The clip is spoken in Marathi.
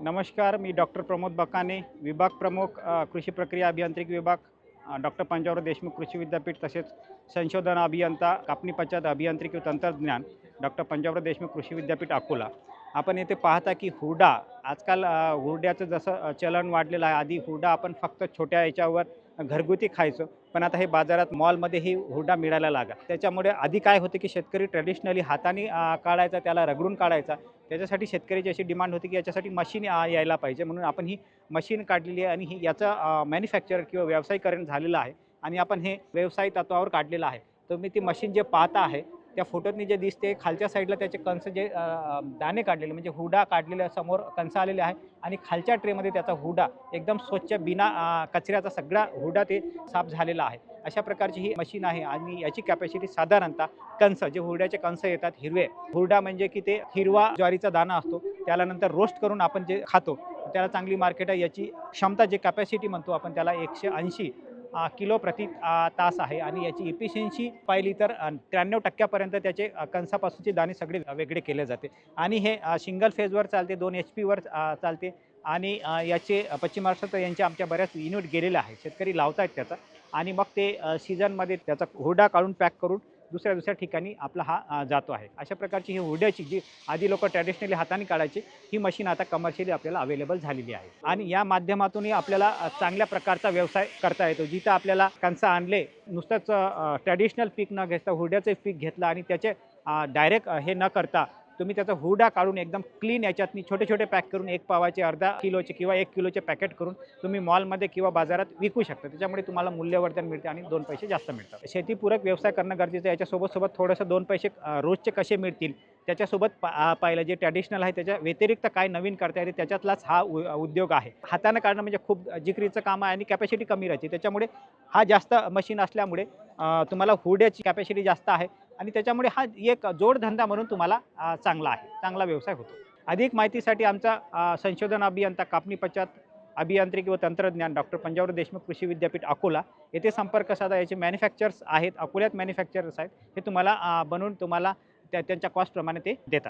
नमस्कार मी डॉक्टर प्रमोद बकाने विभाग प्रमुख कृषी प्रक्रिया अभियांत्रिकी विभाग डॉक्टर पंजाबराव देशमुख कृषी विद्यापीठ तसेच संशोधन अभियंता कापणी पश्चात अभियांत्रिकी तंत्रज्ञान डॉक्टर पंजाबराव देशमुख कृषी विद्यापीठ अकोला. आपण येथे पाहता की हुरडा आजकाल हुरड्याचं जसं चलन वाढलेलं आहे. आधी हुरडा आपण फक्त छोट्या याच्यावर घरगुती खायचो. पण आता हे बाजारात मॉलमध्येही हुरडा मिळायला लागा. त्याच्यामुळे आधी काय होते की शेतकरी ट्रेडिशनली हाताने काढायचा त्याला रगडून काढायचा. त्याच्यासाठी शेतकऱ्याची अशी डिमांड होती की याच्यासाठी मशीन यायला पाहिजे. म्हणून आपण ही मशीन काढलेली आहे आणि ही याचं मॅन्युफॅक्चर किंवा व्यावसायीकरण झालेलं आहे. आणि आपण हे व्यवसाय तत्वावर काढलेलं आहे. तुम्ही ती मशीन जे पाहता आहे त्या फोटोतनी जे दिसते खालच्या साईडला त्याचे कंस जे दाणे काढलेले म्हणजे हुडा काढलेल्या समोर कंस आलेले आहे आणि खालच्या ट्रेमध्ये त्याचा हुडा एकदम स्वच्छ बिना कचऱ्याचा सगळा हुडा ते साफ झालेला आहे. अशा प्रकारची ही मशीन आहे आणि याची कॅपॅसिटी साधारणतः कंस जे हुरड्याचे कंस येतात हिरवे. हुरडा म्हणजे की ते हिरवा ज्वारीचा दाणा असतो त्याला नंतर रोस्ट करून आपण जे खातो त्याला चांगली मार्केट आहे. याची क्षमता जे कॅपॅसिटी म्हणतो आपण त्याला एकशे ऐंशी किलो प्रति तास आहे आणि याची इफिशियन्सी पाहिली तर त्र्याण्णव टक्क्यापर्यंत त्याचे कणसापासूनचे कंसापासूनचे दाणे सगळे वेगळे केले जाते. आणि हे सिंगल फेजवर चालते दोन एच पीवर चालते आणि याचे पश्चिम महाराष्ट्रात यांच्या आमच्या बऱ्याच युनिट गेलेले आहे शेतकरी लावत आहेत त्याचा आणि मग ते सीझनमध्ये त्याचा हुरडा काढून पॅक करून दुसऱ्या दुसऱ्या ठिकाणी आपला हा जातो आहे. अशा प्रकारची ही हुरड्याची जी आधी लोक ट्रॅडिशनली हाताने काढायची ही मशीन आता कमर्शियली आपल्याला अवेलेबल झालेली आहे. आणि या माध्यमातूनही आपल्याला चांगल्या प्रकारचा व्यवसाय करता येतो. जिथं आपल्याला कंस आणले नुसतंच ट्रॅडिशनल पीक न घेता हुरड्याचं पीक घेतलं आणि त्याचे डायरेक्ट हे न करता तुम्ही त्याचा हुडा काढून एकदम क्लीन याच्यातनी छोटे छोटे पॅक करून एक पावाचे अर्धा किलोचे किंवा एक किलोचे पॅकेट करून तुम्ही मॉलमध्ये किंवा बाजारात विकू शकता. त्याच्यामुळे तुम्हाला मूल्यवर्धन मिळते आणि दोन पैसे जास्त मिळतात. शेतीपूरक व्यवसाय करणं गरजेचं आहे. याच्यासोबत सोबत थोडंसं दोन पैसे रोजचे कसे मिळतील? त्याच्यासोबत पा- पाहिलं जे ट्रॅडिशनल आहे त्याच्या व्यतिरिक्त काय नवीन करता येते त्याच्यातलाच हा उ- उद्योग आहे. हातानं काढणं म्हणजे खूप जिकरीचं काम आहे आणि कॅपॅसिटी कमी राहते त्याच्यामुळे हा जास्त मशीन असल्यामुळे तुम्हाला हुड्याची कॅपॅसिटी जास्त आहे आणि त्याच्यामुळे हा एक जोडधंदा म्हणून तुम्हाला चांगला आहे. चांगला व्यवसाय होतो. अधिक माहितीसाठी आमचा संशोधन अभियंता कापणी पश्चात अभियांत्रिकी व तंत्रज्ञान डॉक्टर पंजाबराव देशमुख कृषी विद्यापीठ अकोला. येथे संपर्क साधा याचे मॅन्युफॅक्चर्स आहेत अकोल्यात मॅन्युफॅक्चरर्स आहेत. हे तुम्हाला बनवून तुम्हाला त्या त्यांच्या कॉस्टप्रमाणे ते देतात.